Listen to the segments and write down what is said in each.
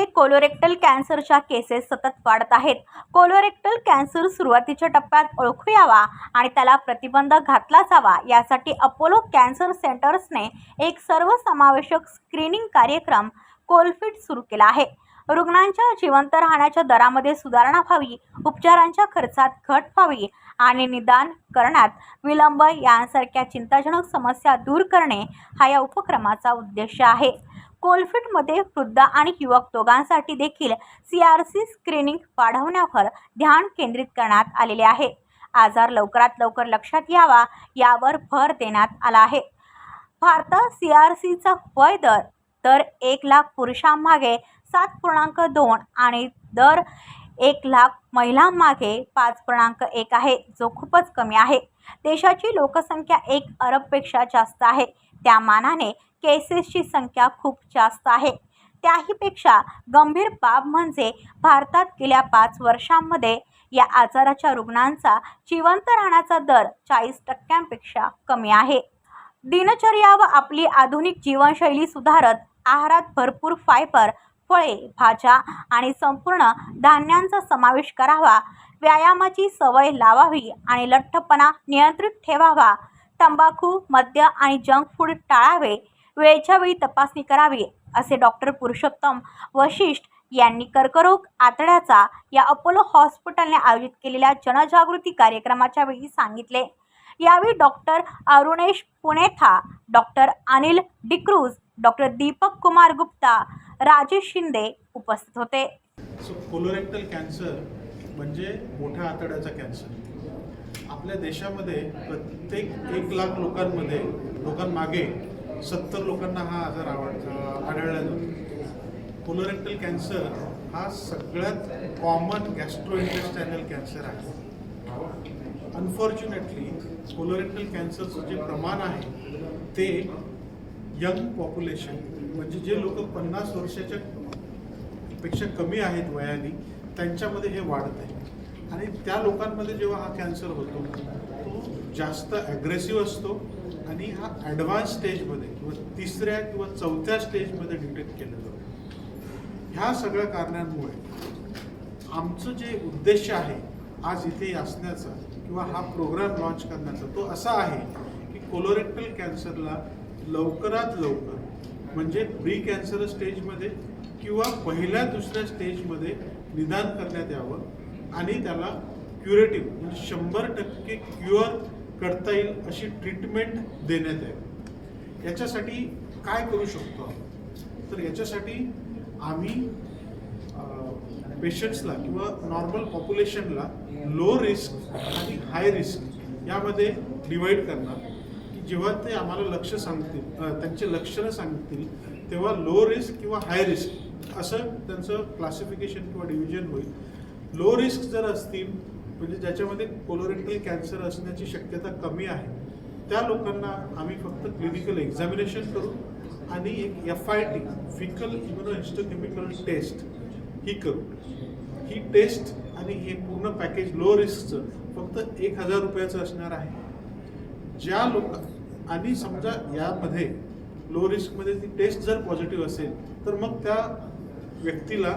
भारतामध्ये colorectal कॅन्सरच्या cases सतत वाढत आहेत. कोलोरेक्टल कॅन्सर सुरुवातीच्या टप्प्यात ओळखू यावा आणि त्याला प्रतिबंध घातला जावा यासाठी अपोलो कॅन्सर सेंटर्सने एक सर्वसमावेशक स्क्रीनिंग कार्यक्रम कोलफिट सुरू केला आहे. रुग्णांच्या जिवंत राहण्याच्या दरामध्ये सुधारणा व्हावी उपचारांच्या खर्चात घट व्हावी आणि निदान करण्यात विलंब यांसारख्या चिंताजनक समस्या दूर करणे हा या उपक्रमाचा उद्देश आहे. कोलफिटमध्ये वृद्ध आणि युवक दोघांसाठी देखील सी आर सी स्क्रीनिंग वाढवण्यावर ध्यान केंद्रित करण्यात आलेले आहे. आजार लवकरात लवकर लक्षात यावा यावर भर देण्यात आला आहे. भारतात सी आर सीचा वय दर दर एक लाख पुरुषांमागे सात पूर्णांक दोन आणि दर एक लाख महिलांमागे पाच पूर्णांक एक आहे जो खूपच कमी आहे. देशाची लोकसंख्या एक अरबपेक्षा जास्त आहे. त्या मानाने केसेसची संख्या खूप जास्त आहे. त्याहीपेक्षा गंभीर बाब म्हणजे भारतात गेल्या पाच वर्षांमध्ये या आजाराच्या रुग्णांचा जिवंत राहण्याचा दर चाळीस टक्क्यांपेक्षा कमी आहे. दिनचर्या व आपली आधुनिक जीवनशैली सुधारत आहारात भरपूर फायबर फळे भाज्या आणि संपूर्ण धान्यांचा समावेश करावा. व्यायामाची सवय लावावी आणि लठ्ठपणा नियंत्रित ठेवावा. तंबाखू मद्य आणि जंक फूड टाळावे. वेळच्या वेळी तपासणी करावी असे डॉक्टर पुरुषोत्तम वशिष्ठ यांनी कर्करोग आतड्याचा या अपोलो हॉस्पिटलने आयोजित केलेल्या जनजागृती कार्यक्रमाच्या वेळी सांगितले. यावेळी doctor Arunesh Punetha doctor Anil D'Cruz doctor Deepak Kumar Gupta Rajesh Shinde उपस्थित होते. सो कोलोरेक्टल कॅन्सर म्हणजे मोठ्या आतड्याचा कॅन्सर आपल्या देशामध्ये प्रत्येक एक लाख लोकांमध्ये लोकांमागे सत्तर लोकांना हा आजार आवड आढळला जातो. कोलोरेक्टल कॅन्सर हा सगळ्यात कॉमन गॅस्ट्रोइंटेस्टायनल कॅन्सर आहे. अनफॉर्च्युनेटली कोलोरेक्टल कॅन्सरचं जे प्रमाण आहे ते यंग पॉप्युलेशन म्हणजे जे लोक पन्नास वर्षाच्या पेक्षा कमी आहेत वयाने त्यांच्यामध्ये हे वाढत आहे. आणि त्या लोकांमध्ये जेव्हा हा कॅन्सर होतो तो जास्त ॲग्रेसिव्ह असतो आणि हा ॲडव्हान्स स्टेजमध्ये किंवा तिसऱ्या किंवा चौथ्या स्टेजमध्ये डिटेक्ट केलं जातं. ह्या सगळ्या कारणांमुळे आमचं जे उद्देश आहे आज इथे असण्याचा किंवा हा प्रोग्राम लॉन्च करण्याचा तो असा आहे की कोलोरेक्टल कॅन्सरला लवकरात लवकर म्हणजे प्री कॅन्सर स्टेजमध्ये किंवा पहिल्या दुसऱ्या स्टेजमध्ये निदान करण्यात यावं आणि त्याला क्युरेटिव्ह म्हणजे शंभर टक्के क्युअर करता येईल अशी ट्रीटमेंट देण्यात यावी. याच्यासाठी काय करू शकतो आपण? तर याच्यासाठी आम्ही पेशंट्सला किंवा नॉर्मल पॉप्युलेशनला लो रिस्क आणि हाय रिस्क यामध्ये डिवाईड करणार. की जेव्हा ते आम्हाला लक्ष सांगतील त्यांचे लक्षणं सांगतील तेव्हा लो रिस्क किंवा हाय रिस्क असं त्यांचं क्लासिफिकेशन किंवा डिव्हिजन होईल. लो रिस्क जर असतील म्हणजे ज्याच्यामध्ये कोलोरेक्टल कॅन्सर असण्याची शक्यता कमी आहे त्या लोकांना आम्ही फक्त क्लिनिकल एक्झामिनेशन करू आणि एक F I T faecal immunohistochemical test ही करू. ही टेस्ट आणि हे पूर्ण पॅकेज लो रिस्कचं फक्त एक हजार रुपयाचं असणार आहे. ज्या लोक आणि समजा यामध्ये लो रिस्कमध्ये ती टेस्ट जर पॉझिटिव्ह असेल तर मग त्या व्यक्तीला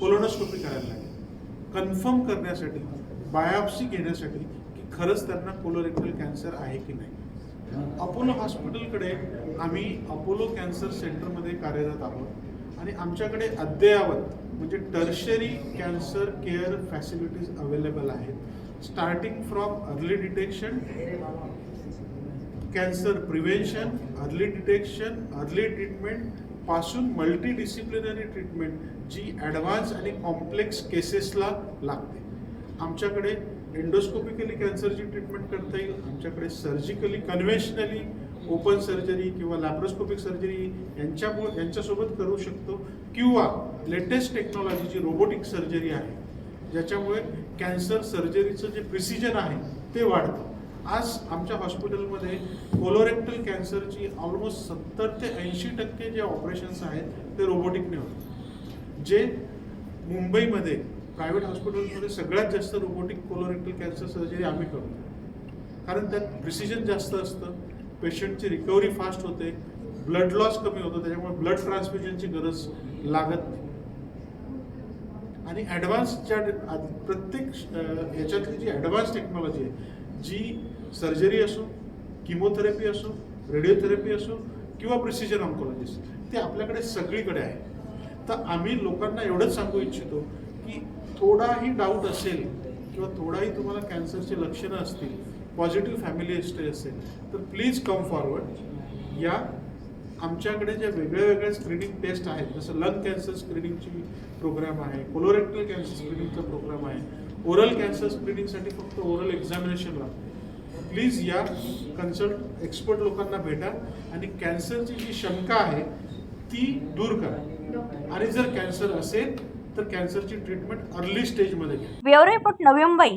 कोलोनोस्कोपी करायला लागेल. कन्फर्म करण्यासाठी बायोप्सी घेण्यासाठी की खरंच त्यांना कोलोरेक्टल कॅन्सर आहे की नाही. अपोलो हॉस्पिटलकडे आम्ही अपोलो कॅन्सर सेंटरमध्ये कार्यरत आहोत आणि आमच्याकडे अद्ययावत म्हणजे tertiary cancer care facilities available आहेत. Starting from early detection, cancer prevention, early detection, early ट्रीटमेंटपासून multidisciplinary treatment जी ॲडव्हान्स आणि कॉम्प्लेक्स केसेसला लागते. आमच्याकडे एंडोस्कोपिकली कॅन्सरची ट्रीटमेंट करता येईल आमच्याकडे सर्जिकली कन्व्हेन्शनली ओपन सर्जरी किंवा लॅप्रोस्कोपिक सर्जरी यांच्यामुळे यांच्यासोबत करू शकतो. किंवा लेटेस्ट टेक्नॉलॉजीची रोबोटिक सर्जरी आहे ज्याच्यामुळे कॅन्सर सर्जरीचं जे प्रिसिजन आहे ते वाढतं. आज आमच्या हॉस्पिटलमध्ये कोलोरेक्टल कॅन्सरची ऑलमोस्ट सत्तर ते ऐंशी टक्के जे ऑपरेशन्स आहेत ते रोबोटिकने होतात. जे मुंबईमध्ये प्रायव्हेट हॉस्पिटलमध्ये सगळ्यात जास्त रोबोटिक कोलोरेक्टल कॅन्सर सर्जरी आम्ही करतो कारण त्यात प्रिसिजन जास्त असतं पेशंटची रिकव्हरी फास्ट होते ब्लड लॉस कमी होतो त्याच्यामुळे ब्लड ट्रान्सफ्युजनची गरज लागत नाही. आणि ॲडव्हान्सच्या प्रत्येक ह्याच्यातली याच्यातली जी ॲडव्हान्स टेक्नॉलॉजी आहे जी सर्जरी असो किमोथेरपी असो रेडिओथेरपी असो किंवा प्रिसिजन ऑन्कॉलॉजिस्ट ते आपल्याकडे सगळीकडे आहे. तर आम्ही लोकांना एवढंच सांगू इच्छितो की थोडाही डाऊट असेल किंवा थोडाही तुम्हाला कॅन्सरची लक्षणं असतील पॉझिटिव्ह फॅमिली हिस्ट्री असेल तर प्लीज कम फॉरवर्ड या आमच्याकडे ज्या वेगळ्या वेगळ्या स्क्रीनिंग टेस्ट आहेत जसं लंग कॅन्सर स्क्रीनिंगची प्रोग्राम आहे कोलोरेक्टल कॅन्सर स्क्रीनिंगचा प्रोग्राम आहे ओरल कॅन्सर स्क्रीनिंगसाठी फक्त ओरल एक्झामिनेशन लागते. प्लीज या कन्सल्ट एक्सपर्ट लोकांना भेटा आणि कॅन्सरची जी शंका आहे ती दूर करा. आणि जर कॅन्सर असेल तर कॅन्सरची ट्रीटमेंट अर्ली स्टेजमध्ये घ्या. Bureau report Navi Mumbai.